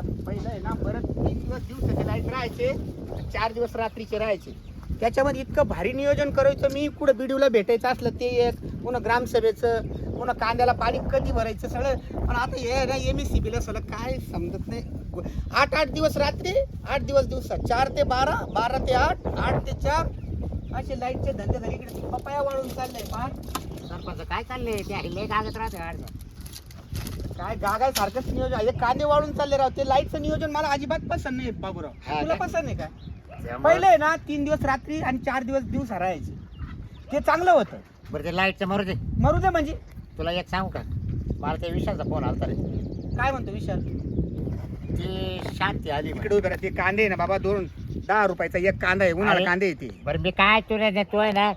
पहिलं आहे ना परत तीन दिवस दिवसाचे लाइट राहायचे चार दिवस रात्रीचे राहायचे. त्याच्यामध्ये इतकं भारी नियोजन करायचं मी कुठं बीडीओला भेटायचं असलं ते एक पुन्हा ग्रामसभेचं पुन्हा कांद्याला पाणी कधी भरायचं सगळं. पण आता हे ना एम एस सी बीला सगळं काय समजत नाही. आठ आठ दिवस रात्री आठ दिवस दिवसात. चार ते बारा बारा ते आठ आठ ते चार. असे लाईटचे धंदे झाले इकडे पपाया वाळून चालले. पहा सरपंच काय चाललंय? ते लय कागद राहते आठ काय गागाय सारखंच नियोजन हे कांदे वाढून चालले राव. ते लाईटचं नियोजन मला अजिबात पसंत नाही बाबूराव. तुला? पसंत नाही का? पहिले आहे ना तीन दिवस रात्री आणि चार दिवस दिवस राहायचे ते चांगलं होतं. बरं ते लाईटचं मरू दे. मरू दे म्हणजे. तुला एक सांगू का? मला त्या विषयाचा फोन आलता रे. काय म्हणतो विशाल? ती शांती आली म्हणे. इकडे उभे राहा. ते कांदे आहे ना बाबा दोन दहा रुपयाचा एक कांदा आहे. उन्हाळा अरे. कांदे येते बरं मी काय तू नाही तो आहे ना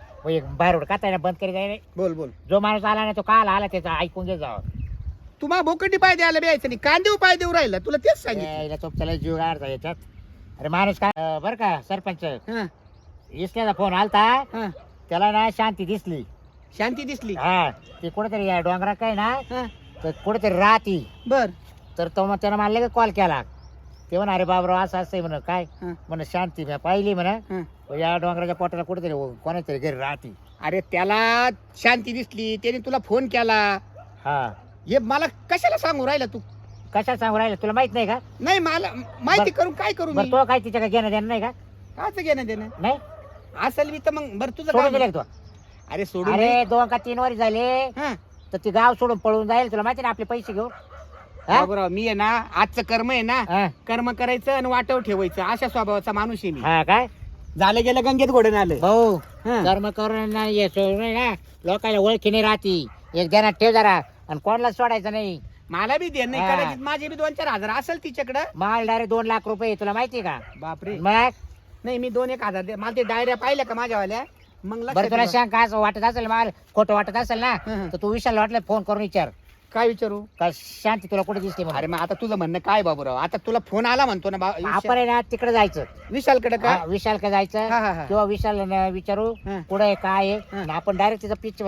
बाहेर का ना बंद करी जाय बोल बोल. जो माणूस आला ना तो काल आला त्याचा ऐकून घे जावं. तुम्हाला बोकटी पाय द्यायला द्यायचं नाही. कांदे उपाय देऊ राहिला. तुला तेच सांगितलं. यायला जीव गाडता याच्यात. अरे माणूस काय बरं का सरपंच. हा, इसल्याचा फोन आलता. हा. त्याला ना शांती दिसली. शांती दिसली. हा ते कुठेतरी या डोंगरात काय ना हा, तर कुठेतरी राहती. बर. तर तो मग त्यानं मला लगेच कॉल केला. ते म्हणा अरे बाबराव असं असं म्हण काय? हा, म्हण शांती मी पाहिली म्हणा. हा. या डोंगराच्या पोटाला कुठेतरी कोणातरी घरी राहती. अरे त्याला शांती दिसली. त्याने तुला फोन केला. हा. हे मला कशाला सांगू राहिला तू? कशा सांगू राहिलं? तुला माहीत नाही का? नाही मला माहिती बर- करून काय करू मी? तो काय तिच्या घेणं देणं नाही का? काच घेणं देणं? नाही? असेल मी तर मग बरं तुझं सोडून काय दिले का अरे तो सोडून अरे दे. दोन का तीन वर झाले. हा. तर ती गाव सोडून पळून जाईल. तुला माहिती ना आपले पैसे घेऊन? हा? बाबूराव, मी आहे ना आजचं कर्म आहे ना हा. कर्म करायचं आणि वाटव ठेवायचं. अशा स्वभावाचा माणूस आहे मी. हा काय? झालं गेलं गंगेत घोडून आलं भाऊ हा. कर्म करून ना ये सोडून ना लोकांना ओळखीने राहती. एक ध्यानात ठेव जरा. आणि कोणाला सोडायचं नाही? मला बी दे नाही. हा. कदाचित माझे बी दोन चार हजार असेल तिच्याकडं. माल डायरेक्ट दोन लाख रुपये तुला माहिती का? बापरे. मग? नाही मी दोन एक हजार दे. मला ते डायऱ्या पाहिल्या का माझ्यावाल्या? मग लक्षात बरं तुला येतं. सांग का असं वाटत असेल माल खोटं वाटत असेल ना हं, हं. तर तू विशाल वाटलं फोन करून विचार. काय विचारू? का शांती तुला कुठे दिसते अरे मग आता तुझं म्हणणं काय बाबूराव? आता तुला फोन आला म्हणतो ना बा- आपण आहे ना तिकडे जायचं. विशालकडे का? हा, विशाल का जायचं. हा हा हा. किंवा विशाल विचारू हं. कुठे आहे, काय आहे हं. आणि आपण डायरेक्ट तिचा पिच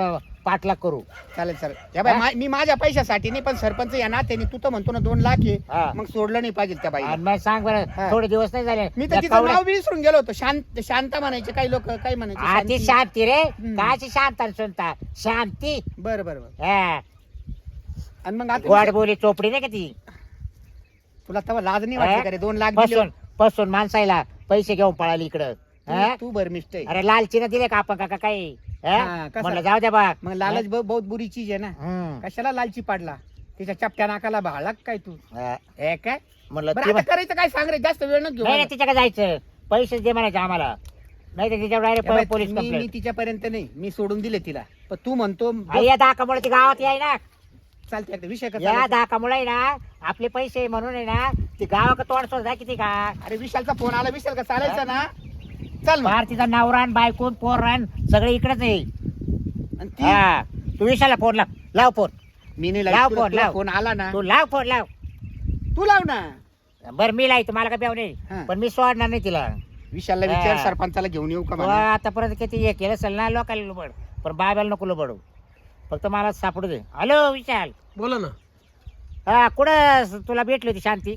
पाठलाग करू. चालेल चालेल. हा? मा- मी माझ्या पैशासाठी नाही पण सरपंच या नात्याने तू तर म्हणतो ना दोन लाख आहे. मग सोडलं नाही पाहिजे त्या बाई आणि मग सांग बरं. थोडे दिवस नाही झाले. मी तर तिचं कवड्या- नाव बी विसरून गेलो होतो. शांत शांता म्हणायचे काही लोक काय म्हणायचे? हा, ती शांती. शांती रे. हं. काची शांत आणि सुनता. शांती. बरं बरं बरं. हा. आणि मग आता गोड बोली चोपडी नाही का ती? तुला तेव्हा लाज नाही? वाटली का रे? दोन लाख दिले. पसून पसून माणसाला पैसे घेऊन पळाली इकडं. हा? तू- तू भरमिष्ट आहे अरे लालचीनं दिले का आपण का काही? हा? हा, कसं? म्हणलं जाऊ द्या बा मग लालच ब- बहुत बुरी चीज आहे ना. कशाला लालची पाडला? तिच्या चपट्या नाकाला भाळला का काय तू? हा. हे काय? म्हणलं बरं ती आता म्हण- करायचं काय सांग रे? जास्त वेळ नको घेऊ नाही मला. नाही तिच्याकडे जायचं. पैसे दे म्हणायचे आम्हाला. नाही तर तिच्यावर या बाई, डायरेक्ट पोलीस मी मी कंप्लेंट तिच्यापर्यंत नाही. मी सोडून दिले तिला. पण तू म्हणतो या ती गावात याय ना चालते एकदा विषय या कसा आहे ना आपले पैसे म्हणून आहे ना ती गावाकडे तोंड सोडा किती का? अरे विशालचा फोन आला विशाल का चालायचं ना? चल मग. फार तिचा नवरान बायकून पोरान सगळे इकडेच आहे. आणि ती? हा तू विशाला फोन लाव लाव फोन. मी नाही लाव फोन, तुला लाव. फोन आला ना. तू लाव फोन लाव. तू लाव ना. बरं मी लावतो मला काय प्याव नाही. पण मी सोडणार नाही तिला. विशालला विचार हा. सरपंचाला घेऊन येऊ का तो म्हणा? आतापर्यंत किती हे केलं असेल ना लोकांना लुबड. पण बाब्याला नको लुबडू. फक्त मला सापडू दे. हॅलो विशाल. बोला ना. हा कुठं तुला भेटली होती शांती?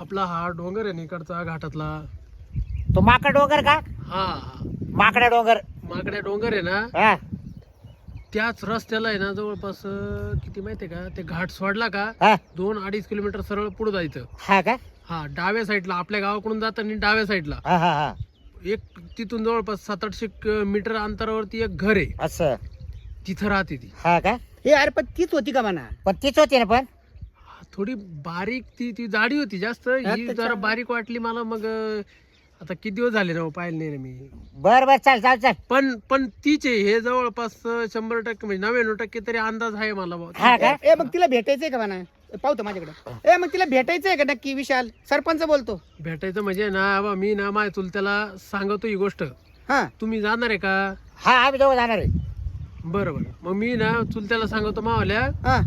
आपला हा डोंगर आहे ना इकडचा घाटातला. तो माकड डोंगर का? हा. माकडा डोंगर. माकड्या डोंगर आहे ना हा. त्याच रस्त्याला आहे ना जवळपास अं, किती माहितीये का? ते घाट सोडला का हा. दोन अडीच किलोमीटर सरळ पुढे जायचं. हा का? हा डाव्या साईडला आपल्या गावाकडून जाताना डाव्या साईडला. हा हा हा. एक तिथून जवळपास सात आठशे क- मीटर अंतरावरती एक घर आहे. असं. तिथं राहते ती. हा का? हे अरे पण तीच होती का म्हणा? पण तीच होती ना पण? थोडी बारीक ती ती जाडी होती जास्त. ही जरा बारीक वाटली मला मग अं, आता किती दिवस झाले ना हो, पाहिलं नाही ना मी? बर बर चाल चाल चाल. पण पण तीच आहे हे जवळपास शंभर टक्के म्हणजे नव्याण्णव टक्के तरी अंदाज आहे मला बुवा. हा का? ए मग तिला भेटायचंय का म्हणा? पाहतो माझ्याकडे. ए मग तिला भेटायचंय का नक्की विशाल? सरपंच बोलतो. भेटायचं म्हणजे ना बा मी ना माझ्या चुलत्याला सांगतो ही गोष्ट. हा. तुम्ही जाणार आहे का? हा आम्ही दोघं जाणार आहे. बरं बरं मग मी ना चुलत्याला सांगतो मावल्या हा.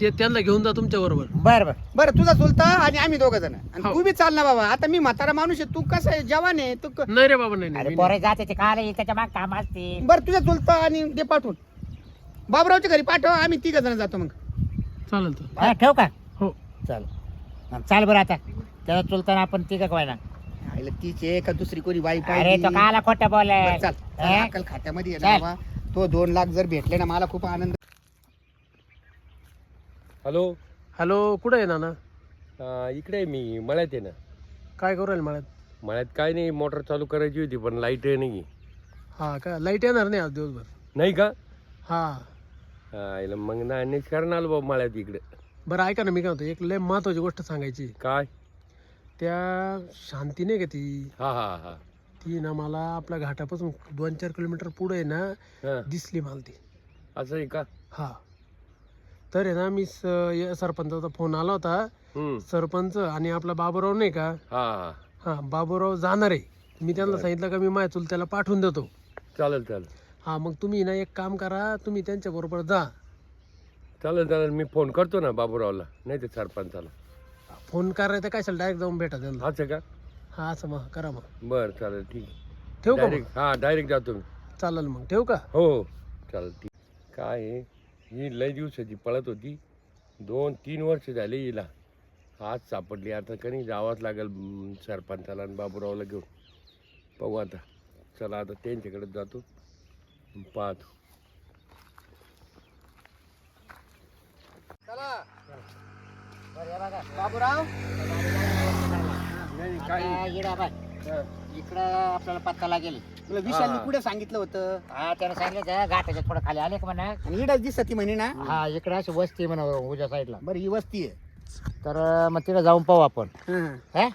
ते त्यांना घेऊन जा तुमच्या बरोबर. बर बर. बरं तुझा चुलता आणि आम्ही दोघ जण. आणि हो. तू बी चाल ना बाबा. आता मी म्हातारा माणूस आहे तू कसं आहे? जवान आहे तू क- नाही रे बाबा नाही, नाही अरे मी पोरे जाते ते काल येईल त्याच्या माग काम असते. बरं तुझ्या चुलता आणि ते पाठवून. बाबरावच्या घरी पाठव आम्ही तिघ जण जातो मग. नाही. चालेल. तर हा, ठेव का? हो. चाल. हा, चाल बरं आता. त्याला चुलताना आपण ती का ना आईला तीच आहे का दुसरी कोणी बाई अरे पाहिजे तो काला खोटा बोलाय बरं, चल. चल? अक्कल खात्यामध्ये चल. ना बाबा. तो दोन लाख जर भेटले ना मला खूप आनंद. हॅलो? हॅलो कुठे आहे नाना? अं, इकडे आहे मी मळ्यात आहे ना. काय करू राहील मळ्यात? मळ्यात काय नाही मोटर चालू करायची होती पण लाइट नाही. हा का? लाइट येणार नाही आज दिवसभर. नाही का? हा. हा, इला मग ना आणण्याच कारण आलो बाबा मळ्यात इकडे. बरं ऐका ना मी काय म्हणतो एक लय महत्वाची गोष्ट सांगायची. काय? त्या शांती नाही का ती? हा हा हा. ती ना मला आपल्या घाटापासून दोन चार किलोमीटर पुढे आहे ना हा. दिसली मला ती. असं आहे का? हा. तर आहे ना मी स या सरपंचाचा फोन आला होता. हम्म. सरपंच आणि आपला बाबूराव नाही का? हा. हा हा बाबूराव जाणार आहे. मी त्यांना सांगितलं का मी माझ्या चुलत्याला पाठवून देतो. चालेल चालेल. हा मग तुम्ही ना एक काम करा तुम्ही त्यांच्या बरोबर जा. चालेल चालेल. मी फोन करतो ना बाबूरावला नाही तर सरपंचाला. फोन करायचं काय डायरेक्ट जाऊन भेटा त्यांना. असं का? हा असं मग करा मग. बरं चालेल ठीक ठेवू का मग डायरेक्ट हा डायरेक्ट जातो मी. चालेल मग ठेवू का? हो हो चालेल ठीक. काय आहे ही लय दिवसाची पळत होती. दोन तीन वर्ष झाले हिला. आज सापडली. आता कधी जावंच लागेल हम्म, सरपंचाला आणि बाबूरावला घेऊन. पाहू आता. चला आता त्यांच्याकडे जातो. पाहतो. बाबूराव? नाही काही. इकडं आपल्याला पत्ता लागेल. तुला विशालने हा. कुठे सांगितलं होतं? हा त्याने सांगितलं त्या घाटाच्या थोडं खाली आले का म्हणा. आणि इडच दिसत ती म्हणे ना. हा इकडं अशी वस्ती आहे म्हणा उज्या साईडला बरं ही वस्ती आहे. तर मग तिकडे जाऊन पाहू आपण. हं. हा?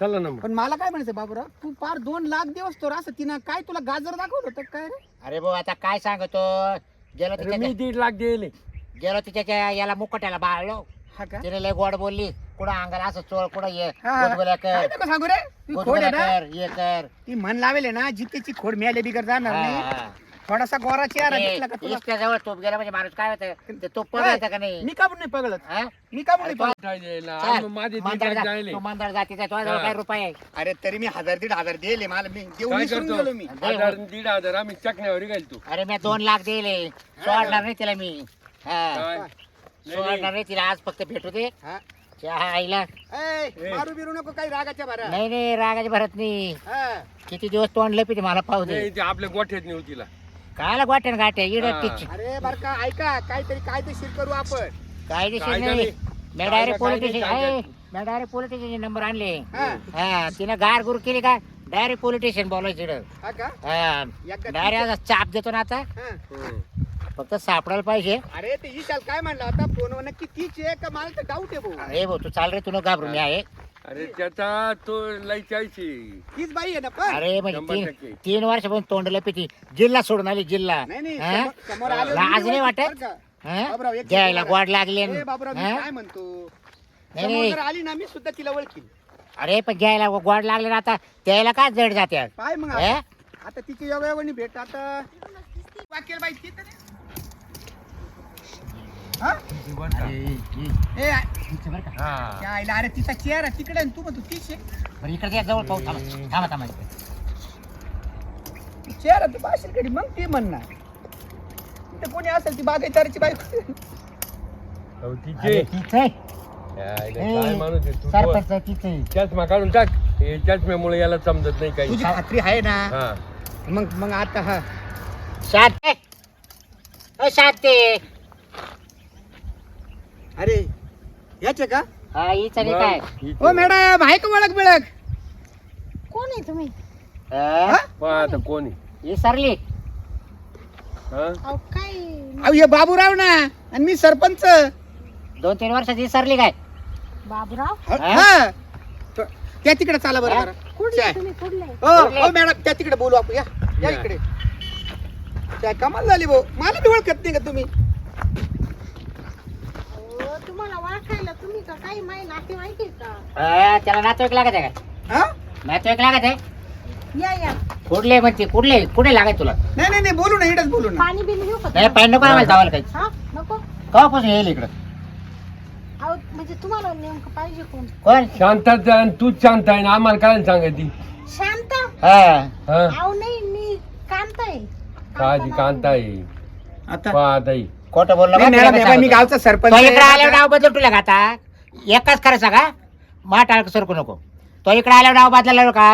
चला ना मग. पण मला काय म्हणायचं बाबूराव? तू फार दोन लाख दिवस तो असं तिनं काय तुला गाजर दाखवलं होतं काय रे? अरे भाऊ आता काय सांगतो? गेलो अरे मी तिच्या दीड लाख दिले. गेलो तिच्या याला मुकट्याला बाळलो. हा का? तिने लय गोड बोलली. कुठं अंगाला असं चोळ कुठं ये हा. गुदगुल्या काय कर. नको सांगू रे? ती खोड आहे गुदगुल्या ना? कर ये कर. ती म्हण लावेल आहे ना जितेची खोड मिळाली बिगर जाणार हा, नाही. हा. थोडासा गोरा चेहरा दिसला का ते तुला? इष्टाजवळ तोप गेला म्हणजे माणूस काय होतं? ते तोप पडायचा का नाही? मी का पण नाही पगळत हा? मी का पण नाही पगळत चल, माझे दीड मंदार लाख जा- जायले. तू मंदार जातीचा तुझ्याजवळ हा. काय रुपये आहे? अरे तरी मी हजार दीड हजार दिले मला मी देऊन काय विसरून करतो? गेलो मी. हजार आणि दीड हजार आम्ही चकण्यावर घाल तू. अरे मी दोन लाख दिले. सोडणार नाही तिला मी. हा. काय? नाही, सोडणार नाही. नाही तिला आज फक्त भेटू दे. हा. आईला? ए, मारू बिरू नको काही रागाच्या भरा नाही नाही रागाची भरत नाही. हा. किती दिवस तोंड लपी मला पाहू दे. नाही, ते आपल्या गोठ्यात नेऊ तिला. कायला गोट्यान गाठ्या इड हा. टिच. अरे बर का ऐका काहीतरी कायदेशीर करू आपण. काय दिसत काय नाही. झाले? मी डायरेक्ट काय पोलीस नाही, स्टेशन काय आहे मी डायरेक्ट पोलीस स्टेशन नंबर आणले. हा. हा तिनं गार गुर केली का? डायरेक्ट पोलीस स्टेशन बोलायचं इकडं हा का? हा. एकदा डायरेक्ट चाप देतो ना आता. हा. फक्त सापडायला पाहिजे अरे ते विशाल काय म्हणला होता फोनवर नक्की तीच आहे का मला तर डाऊट आहे भाऊ अरे भाऊ तू चाल रे तू न घाबरू मी आहे अरे त्याचा तो लय चायची तीच बाई आहे ना पण अरे म्हणजे शंभर तीन टक्के. तीन वर्षापासून तोंड लपिती जिल्हा सोडून आली जिल्हा नाही नाही हा? समोर- समोर आल्यावर लाज नाही वाटत? हा? बाबराव, एक गोड लागले ए बाबराव मी हा? काय म्हणतो नाही, समोर नाही. जर आली ना मी सुद्धा तिला ओळखील अरे पण घ्यायला गोड लागले ना आता त्याला काय जड जाते काय मग हे? आता आता तिची योगायोगाने भेट आता वाकेल बाई ती तरी. हा? ए, आ- हा त्या आईला अरे तिचा चेहरा तिकडे आणि तू म्हणतो तीच आहे. इकडे जवळ पाहू थांबा थांबा थांबा चेहरा तू पाशील कधी मग ती म्हणणार. तिथे कोणी असेल ती बागायतारची बायको. अरे, तीच आहे. काय माणूस आहे तू? सरपंच तीच आहे. चष्मा काढून टाक. हे चष्म्यामुळे याला समजत नाही काही. तुझी खात्री आहे ना? हा. मग मग आता हा. शांत. आहे. अ, शांत. आहे. अरे याचे का? हा हीच आणि काय. हो मॅडम आहे का ओळख बिळख? कोण आहे तुम्ही? हा? आता कोणी ही सरली हा? अहो काय? अहो हे बाबूराव ना आणि मी सरपंच. दोन तीन वर्षाची सरली काय? बाबूराव? हा, हा? हा. त- त्या तिकडे चाला बरं हा? बरं. कुठले काय? तुम्ही? कुठले? हो हो मॅडम त्या तिकडे बोलू आपण या. या या. इकडे. काय कमाल झाली भाऊ. मला बी ओळखत नाही का तुम्ही अहो, तुम्हाला ओळखायला तुम्ही का? काही माही नातेवाईक आहे का? हा, त्याला नातेवाईक लागत आहे का? हा? नातेवाईक लागत आहे? या या. कुठले म्हणते? कुठले? कुठे लागत तुला? नाही नाही नाही बोलू ना बोलू ना. पाणी बिल घेऊ का नाही नको आम्हाला धावायला काही. हा? नको? कवापासून येईल इकडं? अहो म्हणजे तुम्हाला नेमकं पाहिजे कोण? कोण? शांतात जा आणि तूच शांत आहे ना आम्हाला काय सांगायची? शांत? हा. हा. अहो नाही मी कांत आहे. काळजी कांता आहे. आता. खोटं बोललो नाही? मॅडम मी. गावचा सरपंच तो इकडे आल्यावर बदलून तुला का आता? एकच खरं सांगा मा टाळक सरकू नको. तो इकडे आल्यावर नाव बदलायला का?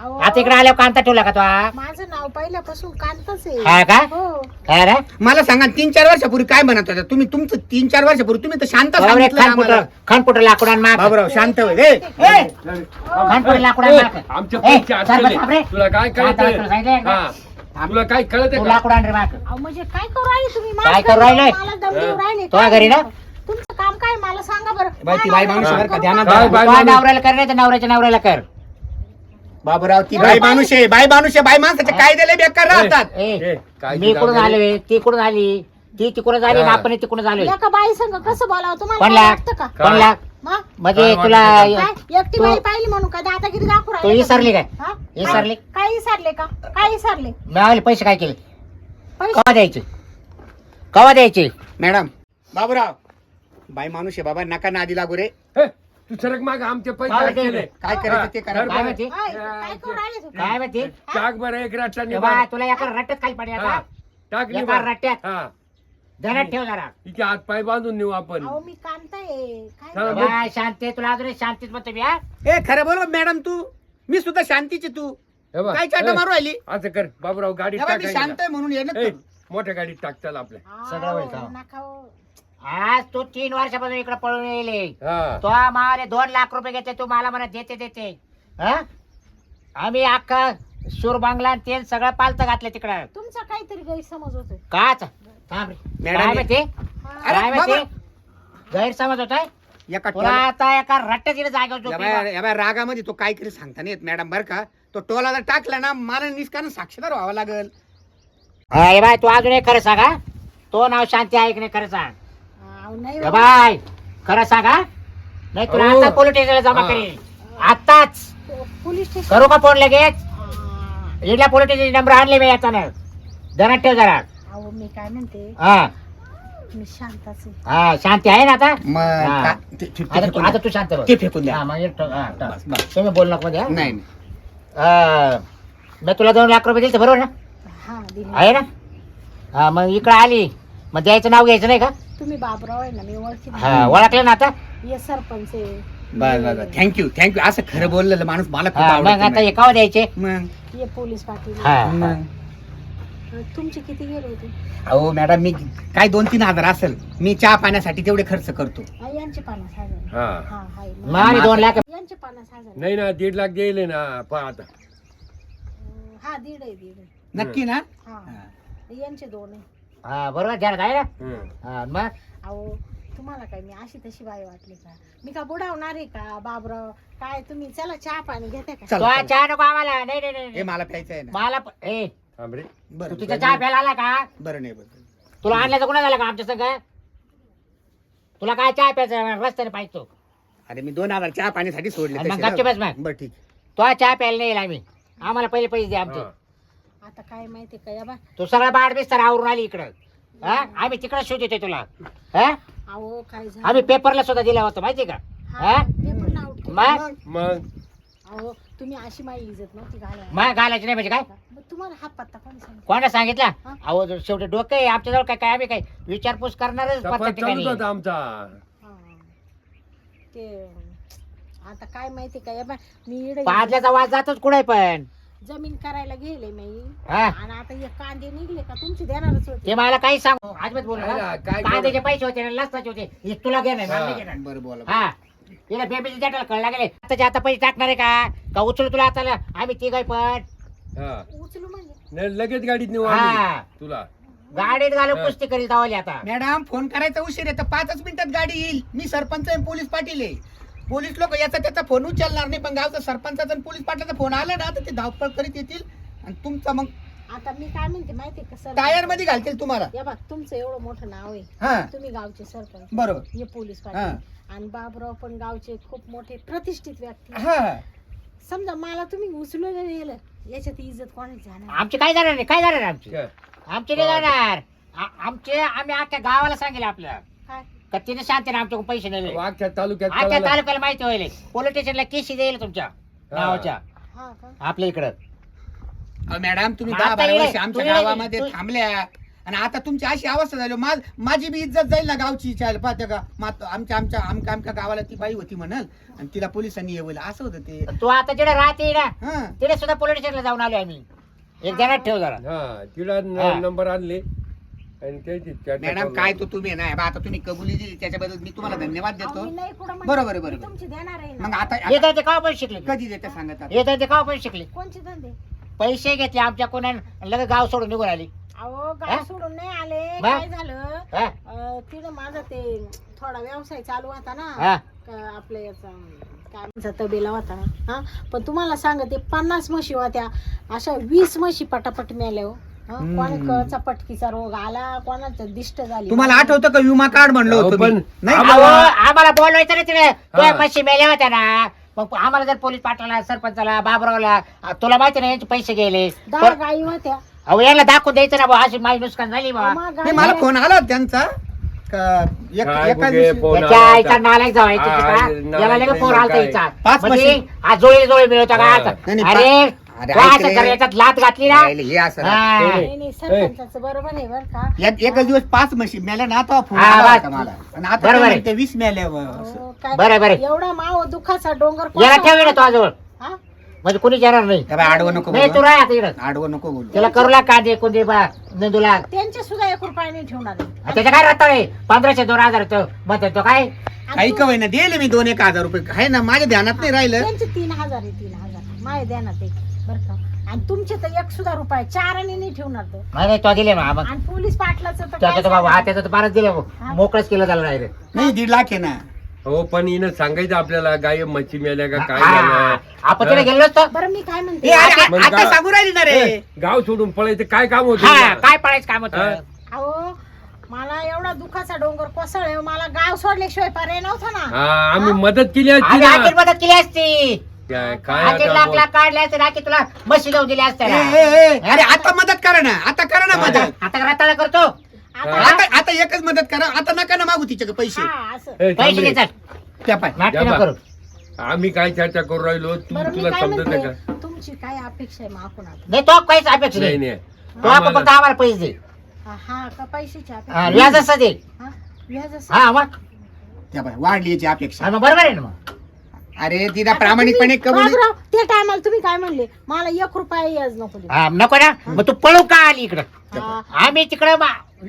अहो, आता इकडे आल्यावर कांता ठेवला का तो? हा माझं नाव पहिल्यापासून कांतच आहे. हा का? हो. काय रे मला सांगा तीन चार वर्षापूर्वी काय म्हणत होता? तुम्ही तुमचं तीन चार वर्षापूर्वी तुम्ही तर शांत सांगितलं खानपुटर आम्हाला. खानपुटर लाकूडान माग बाबूराव शांत होय. ए, ए, खानपुटर लाकूडान ए, माग आमच्या ए, पैसे आज सरपंच केले. बापरे. तुला काय कळत तुला सांगितलंय का? तुला काय कळत तू का? लाकूडान रे माग अहो, म्हणजे काय करू राहिले तुम्ही? काय माझं करू राहिले? मला दम देऊ राहिले. तो काय घरी ना? तुमचं काम काय? मला सांगा बरं. बाई, ती बाई माणूस बरं का, ध्यानात काय धरा. बाई तुझ्या माणूस? नवऱ्याला कर नाही तर नवऱ्याच्या नवऱ्याला कर. बाबूराव ती बाई माणूस आहे बाई माणूस आहे बाई माणसाचे कायद्याला बेकार राहतात. ए, ए, काय मी ते कुठून. आलोय? ती कुठून आली? ती तिकडून आली हा. ना आपण तिकडून आलोय एका बाई संग कसं बोलावं? तुम्हाला कोणला काय वाटतं का? काय? कोणला मग म्हणजे काय तुला काय? एकटी तू- बाई पाहिली म्हणून का? दादागिरी दाखवू तू राहिले विसरली काय? हा? विसरली? काय- काय विसरले का? काय विसरले? मी आले पैसे काय केले? पैसे? कवा द्यायचे? कवा द्यायचे? मॅडम बाबूराव बाई माणूस आहे बाबा नका नादी लागू रे. हे, तू सरक माग आमचे पैसे काय आज केले? काय करायचं ते करा. काय माहिती काय काय करू राहिले तुम्ही काय माहिती टाक बरं एक तुला एका रट्ट्यात खाली पडे आता टाक नि एका. रट्ट्यात. हा. ठेव जरा. तिचे हात पाय बांधून नेऊ आपण. अहो मी कांता आहे चला, शांती तुला अजून शांतीच म्हणतो मी हा? ए खरं बोल मॅडम तू. मी सुद्धा शांतीची तू. हे बघ, काय चाटा हे, मारू राहिली? असं कर बाबूराव गाडी मी टाकायला. शांत आहे म्हणून ये ना तू. मोठ्या गाडीत टाक चल आपल्या. सगळं अहो, होईल का? नका हो. आज तू तीन वर्षापासून इकडे पळून येईल हा. तो मला दोन लाख रुपये घेते तू मला म्हणत देते देते. हा? आम्ही अख्खा सूर बांगला आणि ते सगळं पालत घातलं तिकडं. तुमचा काहीतरी गैरसमज होतोय. काच थांब रे. मॅडम, काय माहिती. अरे, काय माहिती? बाबा. गैरसमज होताय? एका तुला टोला- आता एका रट्ट्यात तिने जागेवर या झोपली बाया- बा. या बाया रागामध्ये तो काय करी सांगता नाही येत मॅडम बर का? तो टोला जर टाकला ना मला निष्कारण साक्षीदार व्हावं लागल. हे बाय तू अजून एक खरं सांगा तो नाव शांती आहे की नाही खरं सांग? अहो, नाही बाबा. बाय खरं सांगा नाही तुला हो. आता पोलीस स्टेशनला जमा हा. करेल आताच पो- पोलीस स्टेशन करू का फोन लगेच हा. इडला पोलीस स्टेशन नंबर आणले मी आता जरा ठेव जरा अहो मी काय म्हणते हा मी शांताच आहे हा शांती आहे ना आता मग हा. का- ते- ते- ते आता तू फेकून आता द्या. तू शांत बस. ते फेकून द्या हा, मग एक ठेव. हा, ठेव. बस, बस. तुम्ही बोल नको हा? नाही नाही. मी तुला दोन लाख रुपये दिले बरोबर ना हा दिली आहे ना हा मग इकडे आली मग द्यायचं नाव घ्यायचं नाही का तुम्ही बाबराव आहे ना मी ओळखी हा ओळखलं ना आता? ये सरपंच आहे. थँक्यू थँक्यू असं खरं बोललेलं माणूस मला खूप हा, मग आवडतं आता. एकावर द्यायचे? मग? ये पोलीस पाटील. हा. मग. तुमचे किती गेले होते? अहो मॅडम मी काय दोन तीन हजार असेल मी चहा पाण्यासाठी तेवढे खर्च करतो. हा, यांचे पन्नास हजार. हा. हा हाय मग आम्ही दोन लाख यांचे पन्नास हजार. नाही ना दीड लाख देईल ना पहा आता. अं, हा दीड आहे दीड आहे. नक्की ना? हा हा. यांचे दोन आहे. हा बरोबर ध्यान आहे ना. हम्म. हा, मग? अहो तुम्हाला काय मी अशी तशी बाई वाटली का? मी का बुडावणार आहे का बाबराव? काय तुम्ही चला चहा पाणी घेते का? चल, तो चल. चहा नको आम्हाला. नाही नाही, नाही हे नाही. मला प्यायचं आहे ना. मला प- ए थांब रे तू बरं तिचा चहा प्यायला आला का? बरं नाही बरं. तुला आणल्याचं गुन्हा झाला का आमच्या संग? तुला काय चहा प्यायचा रस्त्याने पाहिजे तो. अरे मी दोन हजार चहा पाण्यासाठी सोडले आणि मग तसे. गपची बस मग. बरं ठीक तो चहा प्यायला नाही येईल आम्ही आम्हाला पहिले पैसे दे आमचे. हा. आता काय माहिती का? या बा. तू सगळा बाड बिस्तर आवरून आली इकडं. हा? आम्ही तिकडे शोध येतोय तुला. हा? अहो काय झालं? आम्ही पेपरला सुद्धा दिलं होतं माहिती का? हा हा? पेपर नाव मग? मग? अहो तुम्ही अशी माझी इज्जत नव्हती घालायला मग घालायची नाही म्हणजे काय? मग तुम्हाला हा पत्ता कोणी सांगितलं? कोणा सांगितलं? हा? अहो जर शेवटी डोकं आहे आमच्याजवळ काय काय आम्ही काय विचारपूस करणारच तपास प्रत्येक चालूच होता आमचा. हा. ते आता काय माहिती का? या बा मी इकडे पाजल्याचा वाज जातोच कुठे पण. जमीन करायला गेले मी. हा? आणि आता हे कांदे निघले का तुमचे देणारच ते होते मला काही सांगू. अजिबात बोलू काय कांद्याचे पैसे होते ना लसणाचे होते. हे तुला घेणार मला नाही हा. घेणार. बरं बोला हा. तिला बेबीचे जटाला कळला गेले आताच्या आता पैसे टाकणार आहे का? का उचलू तुला आता आम्ही तिघाय पण. हा. उचलू म्हणजे? नाही, लगेच गाडीत नेऊ हा. तुला. गाडीत घालून हा. कुस्ती करीत आवली आता. मॅडम फोन करायचा उशीर आहे तर पाचच मिनिटात गाडी येईल. मी सरपंच आहे पोलीस पाटील आहे. पोलीस लोक याचा त्याचा फोन उचलणार नाही. पण गावचा सरपंचाचा आणि पोलीस पाटलाचा फोन आला ना तर ते धावपळ करीत येतील. आणि तुमचा मग आता मी काय म्हणते माहिती का सर? टायरमध्ये घालतील तुम्हाला. या बा तुमचं एवढं मोठं नाव आहे. हा. तुम्ही गावचे सरपंच. बरोबर. हे पोलीस हा. पाटील. आणि बाबराव पण गावचे खूप मोठे प्रतिष्ठित व्यक्ती. हा. समजा मला तुम्ही उचलून नेलं याच्यात इज्जत कोणाची जाणार? आमची काय जाणार नाही? काय जाणार आमची? काय? आमची नाही जाणार. आ- आमचे आम्ही अख्ख्या गावाला सांगेल आपल्या काय? का तिने शांतीने आमच्याकडून पैसे नेले? वाघच्या तालुक्यात कळालं. तालुक्याला माहिती होईल पोलीस स्टेशनला केसी देईल तुमच्या नावाच्या हा का? आपल्या इकडं. अहो, मॅडम तुम्ही आता दहा बारा ये, वर्ष आमच्या गावामध्ये थांबल्या. आणि आता तुमची अशी अवस्था झाली. माझ माझी बी इज्जत जाईल ना गावची चाल पाहते का? मात आमच्या आमच्या आमच्या आमच्या गावाला ती बाई होती म्हणाल. आणि तिला पोलिसांनी येवलं असं होतं ते. तू आता तिकडे राहते ना हा. तिथे सुद्धा पोलीस स्टेशनला जाऊन आलो आम्ही. एक जणात ठेव जरा. हा तिला हा. नंबर आणले. आणि त्याची चर्चा मॅडम काय तो तुम्ही नाही बा, आता तुम्ही कबुली दिली त्याच्याबद्दल मी तुम्हाला धन्यवाद देतो मी नाही कुठं म्हणते. बरोबर आहे, बरोबर. मी तुमची देणार आहे मग ना आता येत ते का पण शिकले कधी देते सांगत आता? येत ते का पण शिकले कोणचे धंदे पैसे घेतले आमच्या कोणा लगेच गाव सोडून निघून आली अहो हा? गाव सोडून नाही आले मग? काय झालं हा? अं, तिथं माझं ते थोडा व्यवसाय चालू होता ना. का आपलं याचा काय म्हणतात, तबेला होता हा पण तुम्हाला सांगते पन्नास म्हशी होत्या अशा वीस म्हशी पटापट मेल्या हो हा, हम्म. कोणी कळचा पटकीचा रोग आला कोणाचं दिष्ट झाली तुम्हाला आठवतं का विमा कार्ड म्हणलं अहो, होतं पण मी? नाही अहो? आम्हाला बोलवायचं ना तिकडे तुझ्या हा. पैसे मेले होत्या ना मग आम्हाला जर पोलीस पाटलाला सरपंचाला बाबरावला आ, तुला माहिती नाही यांचे पैसे गेले दहा तर- गाई होत्या अहो याला दाखवून द्यायचं ना भाऊ अशी माझी नुकसान झाली बा मग नाही मला फोन आला होता त्यांचा का एक- काय एका बुगे दिवशी- फोन आईचा. नालायक जाऊ हा, नालायक लगेच आलता काय. पाच म्हणजे मशीन. हा जोळी जोळी मिळवता का? नाही, अरे अरे, तो असं ऐकलंय. जर याच्यात लात घातली ना. राहिले, हे असं हा. नाही नाही सरपंचाचं बरोबर आहे बरं का. एक- एकच दिवस पाच म्हशी मेल्या ना आता फोन हा, आला बस. होता मला. आणि आता बरोबर ते आहे. वीस मेल्या असं. काय- बरं बरं. एवढा माव दुखाचा डोंगर याला कोणता ठेव ना होता? तो हा? म्हणजे कुणी येणार नाही. त्या बाई आडवं नको नाही तू बोलू राह आता इकडं. आडवं नको बोलू. त्याला करू लाग कांदे कोणते बा नंदूला त्यांचे सुद्धा एक रुपया नाही ठेवणार. आहे. त्याच्या काय रताळे पंधराशे दोन हजार तो म्हणतो तो काय? आणि काही तू- कवय ना दिले मी दोन एक हजार रुपये. आहे ना माझ्या ध्यानात नाही राहिलं. त्यांचे तीन हजार आहे तीन हजार. माय द्या ना ते बरं का. आणि तुमचे तर एक सुद्धा रुपये चार आणि नाही ठेवणार तो. नाही तो दिले मग मग. आणि पोलीस पाटलाचं तर त्याचं काय बाबा हा? त्याचं तर दिलं मोकळच केलं त्याला डायरेक्ट नाही दीड लाख आहे ना. हो पण हिनं सांगायचं आपल्याला गाय मच्छी मेल्या का काय हा. झालं? आपण तिथे गेलो असतो. बरं मी काय ए, म्हणते अरे, मग आता गा- सांगू राहिली ना रे. ए, गाव सोडून पळायचं काय काम होत हा काय पडायचं काम होतं? हा? अहो मला एवढा दुखाचा डोंगर कोसळ मला गाव सोडल्याशिवाय पर्याय नव्हता ना. हा आम्ही मदत केली असती आम्ही ना. आखीर मदत केली असती. काय काय आखीर आता लाख. लाख काढले असते राखी तुला म्हशी घेऊन दिल्या असत्या. ए, ना. ए, ए, अरे. आता मदत करा ना आता करा ना मदत. आता रताळा करतो. आता आता आता एकच मदत करा आता नका ना मागू तिच्याकडे पैसे. हा असं. ए, थांब पैसे रे. घेतात त्या पाय. नाटक जा नको बा. करू. आम्ही काय चर्चा करू राहिलो तू बरं मी तुला काय समजत का? म्हणते तुमची काय अपेक्षा आहे माकून आता? नाही तो काहीच अपेक्षा नाही. नाही नाही. तो आपण फक्त आम्हाला पैसे दे. हा का पैशाची हा, अपेक्षा? व्याज असं दे. हा? व्याज असं? हा मग त्या पाय वाढली याची अपेक्षा. हा, मग बरोबर आहे ना मग. अरे तिला आता प्रामाणिकपणे तुम्ही- कबुली बाबराव, त्या टायमाला तुम्ही काय म्हणले मला एक रुपया याज नको देऊ. हा, नको ना मग तू पळू का आली इकडं हा, आम्ही तिकडे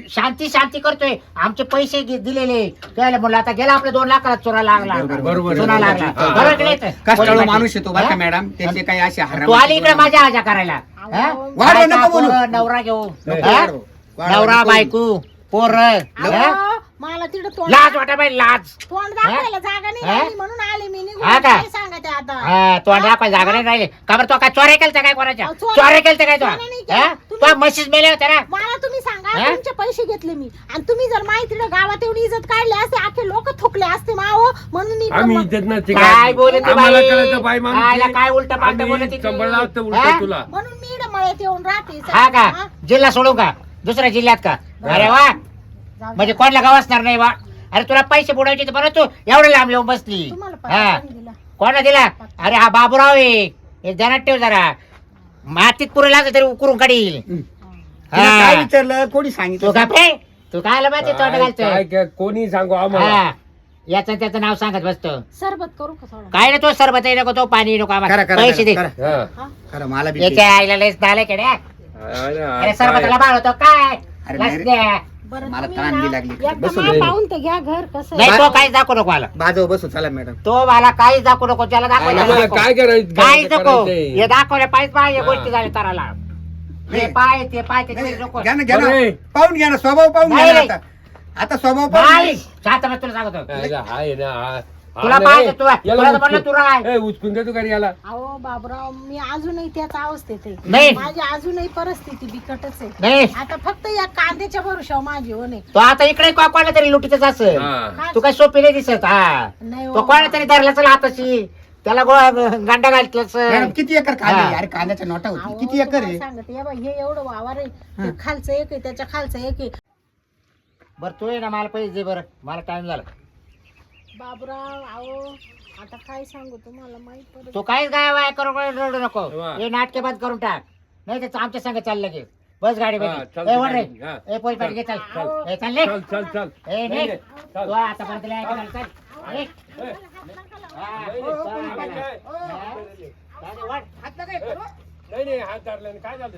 शांती शांती करतोय आमचे पैसे दिलेले त्याला म्हणलं आता गेला आपल्या दोन लाखाला चोरा लागला बरोबर, बरोबर. लागला हा. बरोबर की नाही ते? कष्टाळू माणूस येतो बरं का हा? मॅडम त्याचे काही असे तू आली इकडे माझ्या आजा करायला हा? बायका, बोलू. पोरं, नवरा घेऊ नाही. हा? वाढव, वाढव, नवरा. बायको पोर अहो, मला तिथं तोंड लाज वाटा बाई लाज तोंड दाखवायला जागा नाही हा? राहिली म्हणून आले मी निघून हा का? काय सांगते आता हा तो दाखवाय जागा नाही राहिले का बरं तो काय चोऱ्या केलता काय कोणाच्या अहो, चोऱ्या- चोऱ्या केलता काय तो चोऱ्या नाही केल्या. हा? तुम्ही- तो म्हशीच मेले होत्या ना मला तुम्ही सांगा हा? तुमचे पैसे घेतले मी आणि तुम्ही जर माहिती गावात एवढी इज्जत काढली असते अख्खे लोक थुकले असते मावो म्हणून मी आम्ही मग- इज्जत नसते काय बोलत आम्हाला? कळतं बाई आयला. काय उलटं पालटं बोलत? सांभाळलं असतं हा? उलट तुला म्हणून मी इकडं मळ्यात येऊन राहते हा का हा? जिल्हा सोडू का दुसऱ्या जिल्ह्यात का अरे वा जाऊ. म्हणजे कोणाला गाव असणार नाही वा अरे तुला पैसे बुडायचे तर बरं तू. एवढं लांब येऊन बसली. तुम्हाला हा. पत्ता कोणी दिला? अरे हा बाबूराव आहे. हे ध्यानात ठेव जरा. मातीत पुरेला असं तरी उकरून काढील. तिला काय विचारलं? कोणी तू सांगितलं का पे तू काय माहिती तोंड काय घालतोय? काय- काय- कोणी सांगू आम्हाला? हा. याचं त्याचं नाव सांगत बसतो. सरबत करू का थोडं? काय नाही तो सरबत नको तो पाणी नको करा आम्हाला. करा पैसे दे. करा. हा. हा? मला बी याच्या आईला लेस झाले कडे अरे, अरे सरबताला बाळ होतो. काय? अरे लस नाही रे. द्या. बरं मला तुम्ही तहान बी ना लागली. एकदा बसू मला दे. पाहून तर घ्या घर कसं नाही. तो काहीच दाखवू नको मला बाजव बसू चला मॅडम तो मला काहीच दाखवू नको त्याला आम्हाला दाखवायचं काय करायचं काहीच नको करायचंय? हे दाखवले पाहिजे पाहिजे हा. गोष्टी झाल्या ताराला हे नाही. पाय ते पाय ते नको घ्या ना घ्या पाहून घ्या ना स्वभाव पाहून घ्या नाही, ना नाही. आता आता स्वभाव पाहून नाही घ्या. शांत बस तुला सांगतो अरे, हाय ना हा- हा तुला पाहिजे, तुला- याला तुला तर म्हणलं उचकून- तू राह. ए, उचकून देतो का रे याला? अहो बाबराव मी अजूनही त्याच अवस्थेत आहे. नाही. माझी अजूनही परिस्थिती बिकटच आहे. नाही. आता फक्त या कांद्याच्या भरोशावर माझी हो नाही तो आता इकडे को- कोणाला तरी लुटीतच असेल. हा. तू काय सोपी नाही दिसत हा. नाही तो हो. कोणा तरी धरला चला हाताशी. त्याला गो- गांडा घालतलं मॅडम किती एकर कांदे हा. आहे? अरे कांद्याच्या नोटा अहो, होती किती एकर तुम्हाला आहे? सांगते? हे हे एवढं वावर आहे. हा. ते खालचं एक आहे त्याच्या खालचं एक आहे. बरं तू ये ना मला पैसे दे बरं. मला टाइम झाला. बाबराव अहो आता काय सांगू तुम्हाला माहीत पडत तू काहीच काय वाय करू रडू नको. वा. हे नाटके बंद करून टाक. नाही तर आमच्या संग चाललं गे बस गाडी हा, ए गाडी. हा. पोलीस पाटील घे चल. चल. ए चल ले चल चल चल. ए नाही, निघ. नाही, चल. तू आतापर्यंत लय ऐकलं, चल. निघ. ए, हा, नाही, हो, नाही, हा. हात नका करू. नाही नाही हात धरल्याने काय झालं?